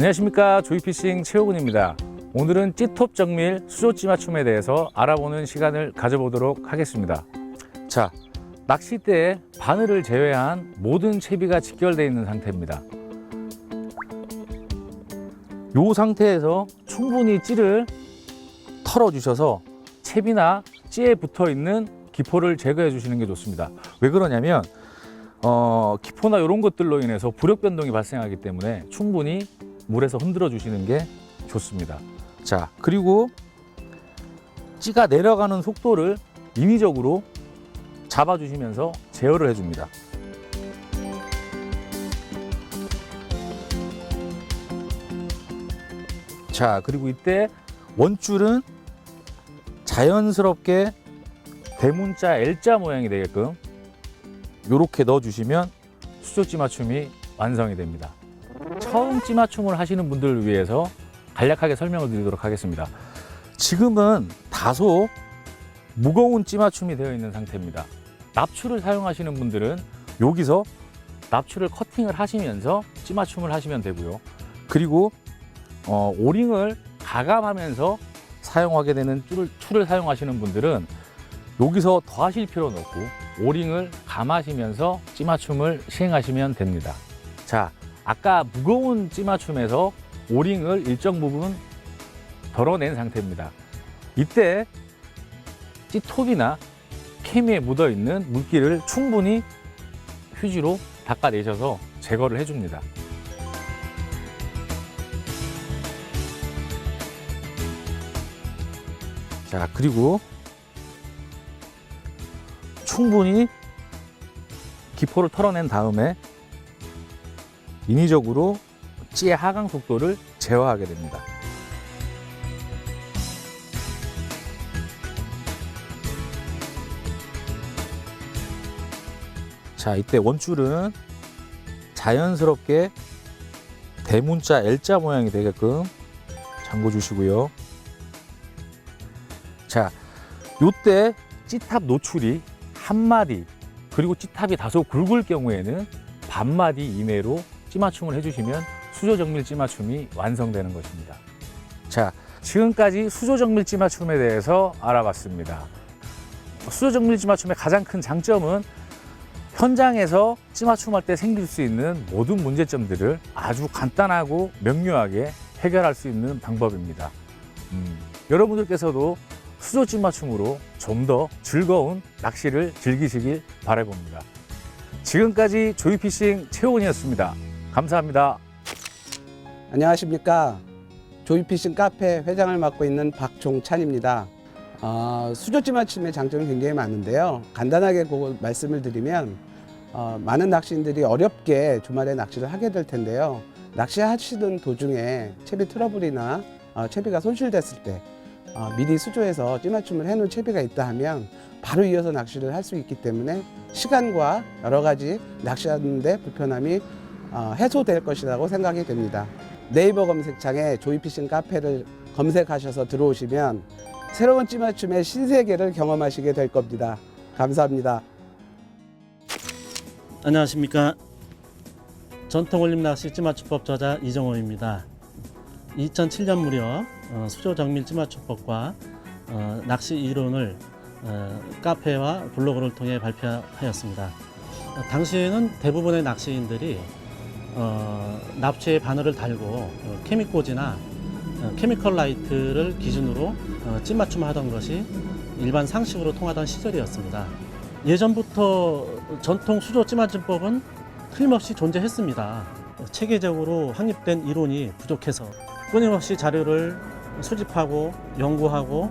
안녕하십니까 조이피싱 최호근입니다. 오늘은 찌톱 정밀 수조 찌 맞춤에 대해서 알아보는 시간을 가져보도록 하겠습니다. 자, 낚싯대에 바늘을 제외한 모든 채비가 직결되어 있는 상태입니다. 이 상태에서 충분히 찌를 털어주셔서 채비나 찌에 붙어 있는 기포를 제거해 주시는 게 좋습니다. 왜 그러냐면 어, 기포나 이런 것들로 인해서 부력 변동이 발생하기 때문에 충분히 물에서 흔들어 주시는 게 좋습니다. 자, 그리고 찌가 내려가는 속도를 인위적으로 잡아주시면서 제어를 해줍니다. 자, 그리고 이때 원줄은 자연스럽게 대문자 L자 모양이 되게끔 이렇게 넣어주시면 수조찌 맞춤이 완성이 됩니다. 처음 찌 맞춤을 하시는 분들을 위해서 간략하게 설명을 드리도록 하겠습니다. 지금은 다소 무거운 찌 맞춤이 되어 있는 상태입니다. 납추를 사용하시는 분들은 여기서 납추를 커팅을 하시면서 찌 맞춤을 하시면 되고요. 그리고 어, 오링을 가감하면서 사용하게 되는 툴을, 툴을 사용하시는 분들은 여기서 더 하실 필요는 없고 오링을 감하시면서 찌맞춤을 시행하시면 됩니다. 자, 아까 무거운 찌맞춤에서 오링을 일정 부분 덜어낸 상태입니다. 이때 찌톱이나 케미에 묻어 있는 물기를 충분히 휴지로 닦아내셔서 제거를 해줍니다. 자, 그리고 충분히 기포를 털어낸 다음에 인위적으로 찌의 하강 속도를 제어하게 됩니다. 자, 이때 원줄은 자연스럽게 대문자 L자 모양이 되게끔 잠궈 주시고요. 자, 요때 찌탑 노출이 한 마디 그리고 찌탑이 다소 굵을 경우에는 반마디 이내로 찌맞춤을 해주시면 수조 정밀 찌맞춤이 완성되는 것입니다. 자, 지금까지 수조 정밀 찌맞춤에 대해서 알아봤습니다. 수조 정밀 찌맞춤의 가장 큰 장점은 현장에서 찌맞춤할 때 생길 수 있는 모든 문제점들을 아주 간단하고 명료하게 해결할 수 있는 방법입니다. 음, 여러분들께서도 수조 찌맞춤으로 좀 더 즐거운 낚시를 즐기시길 바라봅니다. 지금까지 조이피싱 최호근이었습니다. 감사합니다. 안녕하십니까. 조이피싱 카페 회장을 맡고 있는 박종찬입니다. 어, 수조찌 맞춤의 장점이 굉장히 많은데요. 간단하게 그 말씀을 드리면 어, 많은 낚시인들이 어렵게 주말에 낚시를 하게 될 텐데요. 낚시하시던 도중에 채비 트러블이나 어, 채비가 손실됐을 때 어, 미리 수조에서 찌맞춤을 해놓은 채비가 있다 하면 바로 이어서 낚시를 할 수 있기 때문에 시간과 여러 가지 낚시하는데 불편함이 어, 해소될 것이라고 생각이 됩니다. 네이버 검색창에 조이피싱 카페를 검색하셔서 들어오시면 새로운 찌맞춤의 신세계를 경험하시게 될 겁니다. 감사합니다. 안녕하십니까 전통 올림 낚시 찌맞춤법 저자 이정호입니다 2007년 무렵 어, 수조 정밀 찌맞춤법과 어, 낚시 이론을 어, 카페와 블로그를 통해 발표하였습니다 어, 당시에는 대부분의 낚시인들이 어, 납치에 바늘을 달고 어, 케미꽂이나 어, 케미컬 라이트를 기준으로 어, 찌맞춤 하던 것이 일반 상식으로 통하던 시절이었습니다 예전부터 전통 수조 찌맞춤법은 틀림없이 존재했습니다. 체계적으로 확립된 이론이 부족해서 끊임없이 자료를 수집하고 연구하고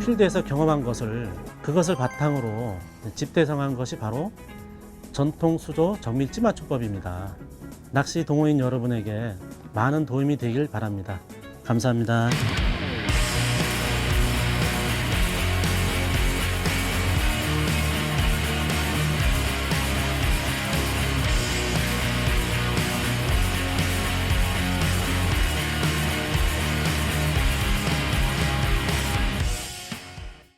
필드에서 경험한 것을 그것을 바탕으로 집대성한 것이 바로 전통 수조 정밀 찌맞춤법입니다. 낚시 동호인 여러분에게 많은 도움이 되길 바랍니다. 감사합니다.